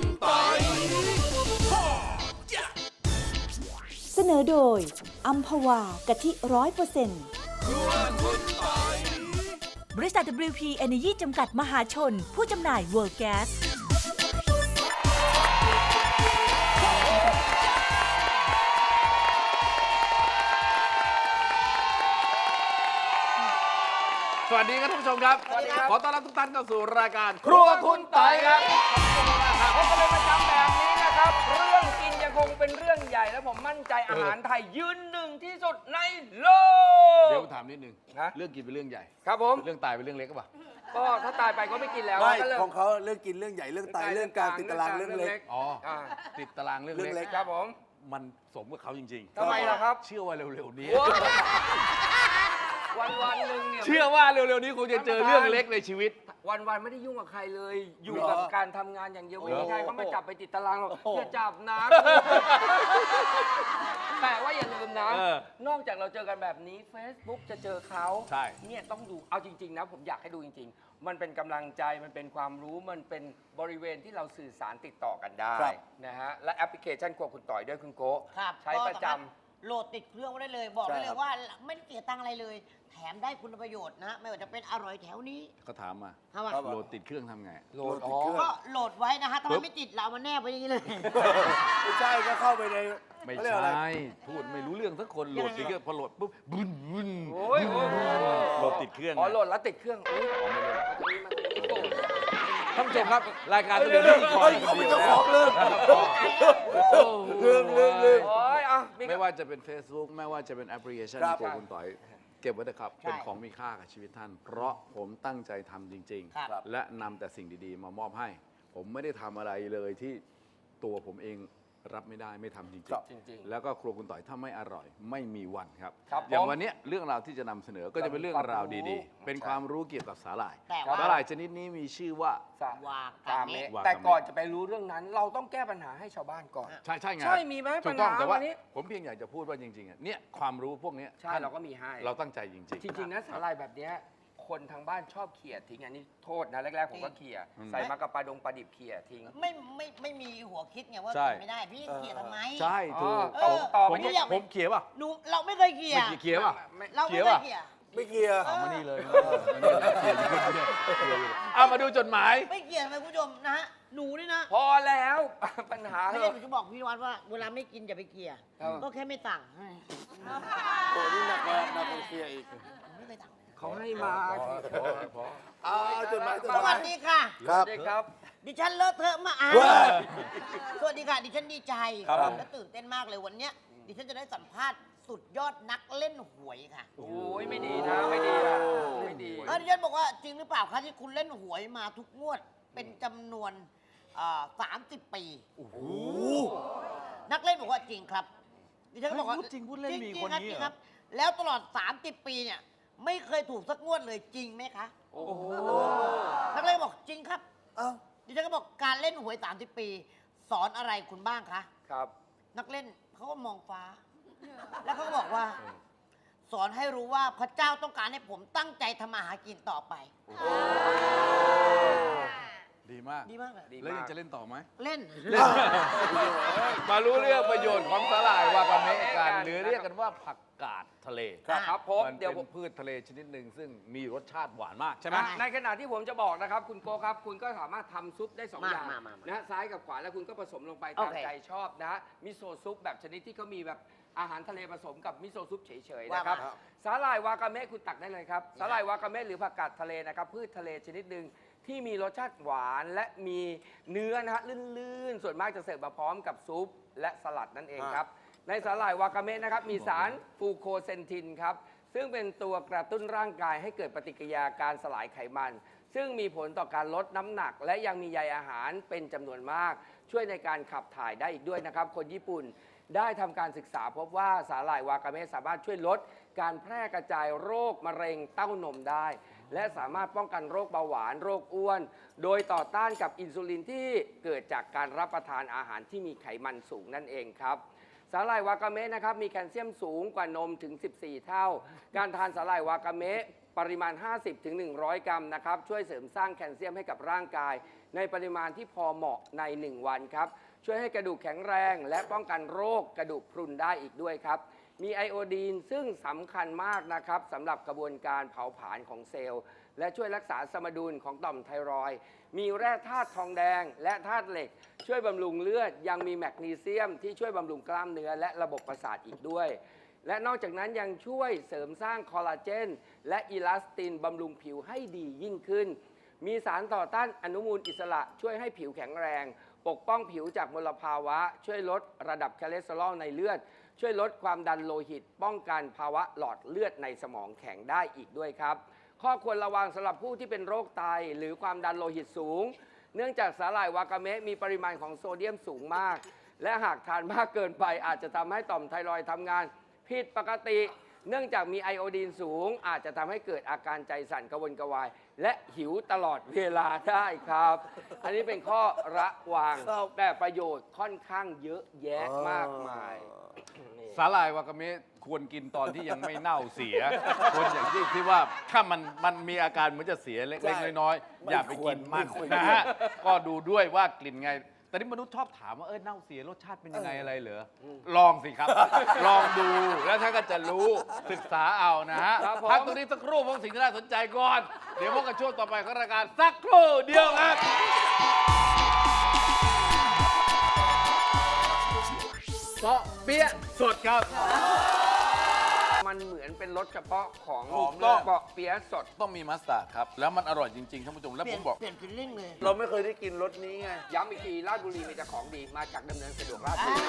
คุณปอยเสนอโดยอัมพวากะทิร้อยเปอร์เซ็นต์บริษัท WP Energy จำกัดมหาชน ผู้จำหน่าย World Gas สวัสดีครับท่านผู้ชมครับ ขอต้อนรับทุกท่านเข้าสู่รายการ ครัวคุณปอยครับ พบกันเป็นประจำแบบนี้นะครับ เรื่องกินยังคงเป็นเรื่องใหญ่และผมมั่นใจอาหารไทยยืนหนึ่งที่สุดในโลก เดี๋ยวถามนิดนึง ฮะ เรื่องกินเป็นเรื่องใหญ่ ครับผม เรื่องตายเป็นเรื่องเล็กก็ปล่ะก็ถ้าตายไปก็ไม่กินแล้วไม่ก็เลิก ของเขาเรื่องกินเรื่องใหญ่เรื่องไตเรื่องการติดตารางเรื่องเล็ก อ๋ออ่าติดตารางเรื่องเรื่องเล็เล็ก ก ครับผม มันสมกับเขาจริงทำไมล่ะครับ เชื่อว่าเร็วๆนี้ วันวันๆหนึ่งเนี่ยเชื่อว่าเร็วๆนี้คงจะเจอเรื่องเล็กในชีวิต วันวันๆไม่ได้ยุ่งกับใครเลย อยู่เหรอกับการทำงานอย่างเดียวไม่มีใครเขามาจับไปติดตารางหรอกอย่าจับนะ แต่ว่าอย่าลืมนะ เออนอกจากเราเจอกันแบบนี้ Facebook จะเจอเขาใช่ เนี่ยต้องดูเอาจริง ๆ นะ ผมอยากให้ดูจริง ๆ มันเป็นกำลังใจมันเป็นความรู้มันเป็นบริเวณที่เราสื่อสารติดต่อกันได้ครับ นะฮะและแอปพลิเคชันครัวคุณต่อยด้วยคุณโกะครับใช้ประจก็สามารถ โหลดติดเครื่องไว้ได้เลย บอกใช่ได้เลครัยบ ว่าไม่ได้เสียตังค์อะไรเลย แถมได้คุณประโยชน์นะ ไม่ว่าจะเป็นอร่อยแถวนี้ก็ถามมาทำไมครับ โหลดติดเครื่องทำไงำโหลดโหลดติอ๋ดอเครื่องก็โหลดไว้นะฮะถ้าปึ๊มันบไม่ติดเราเอามาแนบไว้อย่างนี้เลย ไม่ใช่ก็เข้าไปในไม่เขาเรียกใชอะไร่พูดไม่รู้เรื่องสักคนโหลดติดเครื่องพอโหลดปุ๊บบุ้นบุ้นโอ้ยโอ้ยโอ้ย โหลดติดเครื่องอ๋อนะโหลดแล้วติดเครื่องอุ๊ยอ๋อไม่ได้ตรงนี้มันติดโอ้ยท่านผู้ชมครับ รายการเสนอพิธีกรเฮ้ยเขาเป็นเจ้าของลืมลืมลืมลืม โอ้ยอะ มี ไม่ว่าจะเป็น Facebook ไม่ว่าจะเป็นแอปพลิเคชันครับ ตัวคุณต่อย เก็บไว้เถอะครับ ใช่เป็นของมีค่ากับชีวิตท่าน เพราะผมตั้งใจทำจริง ครับ ๆ และนำแต่สิ่งดี ๆ มามอบให้ ผมไม่ได้ทำอะไรเลยที่ตัวผมเอง รับไม่ได้ไม่ทำจริงครับจริงๆแล้วก็ครัวคุณต่อยถ้าไม่อร่อย ไม่มีวันครับ ครับอย่างผมวันเนี้ยเรื่องราวที่จะนำเสนอก็จะเป็นเรื่องราวดีๆ เป็นความรู้เกี่ยวกับสาหร่ายแต่ว่า สาหร่ายชนิดนี้มีชื่อว่า สะวากาาเมะเมะ วากาเมะ แต่ก่อนจะไปรู้เรื่องนั้น เราต้องแก้ปัญหาให้ชาวบ้านก่อน ใช่ใช่ไงใช่มีไหมถูกต้องปัญหาแต่ว่าวันนี้ ผมเพียงอยากจะพูดว่าจริงๆอะเนี่ยความรู้พวกเนี้ยใช่ท่นเราก็มีให้ เราตั้งใจจริงจริงๆนะสาหร่ายแบบเนี้ย คนทางบ้านชอบเขี่ยทิ้งอันนี้โทษนะแรกๆผมก็เขี่ยอืมใส่มากระปลาดงปลาดิบเขี่ยทิ้ง ไม่ไม่ไม่มีหัวคิดไงว่าใช่กินไม่ได้พี่เกลียดทำไมๆใช่ถูกอ๋อผมต่อผไปมนี้อยากผมเขียป่ะหนูเราไม่เคยเกลียไม่เขียป่ะ ไม่เราไม่เขียเคป่ะยเกลียไม่เกียร์ เอามานี่เลยเอามาดูจดหมาย ไม่เกลียดไหมคุณผู้ชมนะฮะหนูนี่นะพอแล้วปัญหาไม่เหใช่อะหนูจะบอกพี่วัดว่าเวลาไม่กินอย่าไปเกลียครับ ก็แค่ไม่สั่งโอ้นี่หนักกว่าหนักกว่าเกียร์อีก ไม่เคยสั่ง เขาให้มาอ้าวจดหมายจดสหวัมาสยดีค่ะ ครับวัสดีครับ ดิฉันเลอะเทอะมาอ่านว้ายสวัสดีค่ะ ดิฉันดีใจครับ และตื่นเต้นมากเลยวันเนี้ย ดิฉันจะได้สัมภาษณ์สุดยอดนักเล่นหวยค่ะ โอ้ยไม่ดีนะไม่ดีนะไม่ดีเออดิฉันบอกว่าจริงหรือเปล่าคะที่คุณเล่นหวยมาทุกงวดเป็นจำนวนสามสิบปีนักเล่นบอกว่าจริงครับดิฉันก็บอกว่าพูดจริงพูดเล่นมีจริงๆคนรับนี้จริงครับ แล้วตลอด 30 ปีเนี่ย ไม่เคยถูกสักงวดเลยจริงไหมคะโอ้โหนักเล่นบอกจริงครับเอ้าดิฉันก็บอกการเล่นหวย 30 ปี สอนอะไรคุณบ้างคะครับ นักเล่นเขาก็มองฟ้า แล้วเขาก็บอกว่า สอนให้รู้ว่าพระเจ้าต้องการให้ผมตั้งใจทำมาหากินต่อไป ดีมาก ดีมากเลยดีแล้วยัมางกจะเล่นต่อไหม เล่น มารู้เรื่องประโยชน์ของสาหร่ายวากาเมะกันหรือเรียกกันว่าผักกาดทะเลครับผมมันเดี๋ยวผเป็ม นพืชทะเลชนิดหนึ่งซึ่งมีรสชาติหวานมากใช่ไหมใช่ในขณะที่ผมจะบอกนะครับ คุณโกครับ คุณก็สามารถทำซุปได้สองมาอย่างมามามานะซ้ายกับขวาแล้วคุณก็ผสมลงไปโอตามเคใจชอบนะมิโซะซุปแบบชนิดที่เขามีแบบอาหารทะเลผสมกับมิโซะซุปเฉยๆนะครับว่ามา สาหร่ายวากาเมะคุณตักได้เลยครับสาหร่ายวากาเมะหรือผักกาดทะเลนะครับพืชทะเลชนิดหนึ่ง ที่มีรสชาติหวานและมีเนื้อนะฮะลื่นๆ ส่วนมากจะเสิร์ฟมาพร้อมกับซุปและสลัดนั่นเองครับ ในสาหร่ายวากาเมะนะครับ มีสารฟูโคเซนทินครับ ซึ่งเป็นตัวกระตุ้นร่างกายให้เกิดปฏิกิริยาการสลายไขมัน ซึ่งมีผลต่อการลดน้ำหนัก และยังมีใยอาหารเป็นจำนวนมาก ช่วยในการขับถ่ายได้อีกด้วยนะครับ คนญี่ปุ่นได้ทำการศึกษาพบว่าสาหร่ายวากาเมะสามารถช่วยลด การแพร่กระจายโรคมะเร็งเต้านมได้ และสามารถป้องกันโรคเบาหวานโรคอ้วน โดยต่อต้านกับอินซูลินที่เกิดจากการรับประทานอาหารที่มีไขมันสูงนั่นเองครับสาหร่ายวากาเมะนะครับมีแคลเซียมสูงกว่านมถึง 14 เท่า การทานสาหร่ายวากาเมะปริมาณ 50-100 กรัมนะครับช่วยเสริมสร้างแคลเซียมให้กับร่างกาย ในปริมาณที่พอเหมาะใน 1 วันครับช่วยให้กระดูกแข็งแรง และป้องกันโรคกระดูกพรุนได้อีกด้วยครับ มีไอโอดีนซึ่งสำคัญมากนะครับสำหรับกระบวนการเผาผลาญของเซลล์ และช่วยรักษาสมดุลของต่อมไทรอย มีแร่ธาตุทองแดง และธาตุเหล็ก ช่วยบำรุงเลือด ยังมีแมกนีเซียม ที่ช่วยบำรุงกล้ามเนื้อและระบบประสาทอีกด้วย และนอกจากนั้นยังช่วยเสริมสร้างคอลลาเจน และอิลาสตินบำรุงผิวให้ดียิ่งขึ้น มีสารต่อต้านอนุมูลอิสระช่วยให้ผิวแข็งแรงปกป้องผิวจากมลภาวะ ช่วยลดระดับคอเลสเตอรอลในเลือด ช่วยลดความดันโลหิต ป้องกันภาวะหลอดเลือดในสมองแข็งได้อีกด้วยครับ ข้อควรระวังสำหรับผู้ที่เป็นโรคไตหรือความดันโลหิตสูง เนื่องจากสาหร่ายวากาเมะมีปริมาณของโซเดียมสูงมาก และหากทานมากเกินไปอาจจะทำให้ต่อมไทรอยด์ทำงานผิดปกติ เนื่องจากมีไอโอดีนสูงอาจจะทำให้เกิดอาการใจสั่นกระวนกระวาย และหิวตลอดเวลาได้ครับ อันนี้เป็นข้อระวัง ครับ แต่ประโยชน์ค่อนข้างเยอะแยะมากมายนี่สาหร่ายวากาเมะควรกินตอนที่ยังไม่เน่าเสีย ควรอย่างยิ่งที่ว่าถ้ามันมันมีอาการเหมือนจะเสียเล็กใช่ๆน้อยๆ อย่าไปกินมันไม่ควร นะฮะก็ดูด้วยว่ากลิ่นไง แต่นี่มนุษย์ชอบถามว่าเออเน่าเสียรสชาติเป็นยังไงอะไรเหรออลองสิครับ ลองดูแล้วท่าน ก็จะรู้ศึกษาเอานะฮะครับผม พักตรงนี้สักครู่เพราะสิ่งที่น่าสนใจก่อน เดี๋ยวพบกันช่วงต่อไปของรายการสักครู่เดียวครับ เปาะเปี๊ยะสดครับ มันเหมือนเป็นรสเฉพาะของถูกต้อง เปาะเปี๊ยะสด ต้องมีมัสตาร์ดครับ แล้วมันอร่อยจริงๆท่านผู้ชมแล้วเปลี่ผยนมบอก เปลี่ยนฟิลลิ่งเลย เราไม่เคยได้กินรสนี้ไง ย้ำอีกทีราชบุรีมีแต่ของดีมาจากดำเนินสะดวกราชบุรี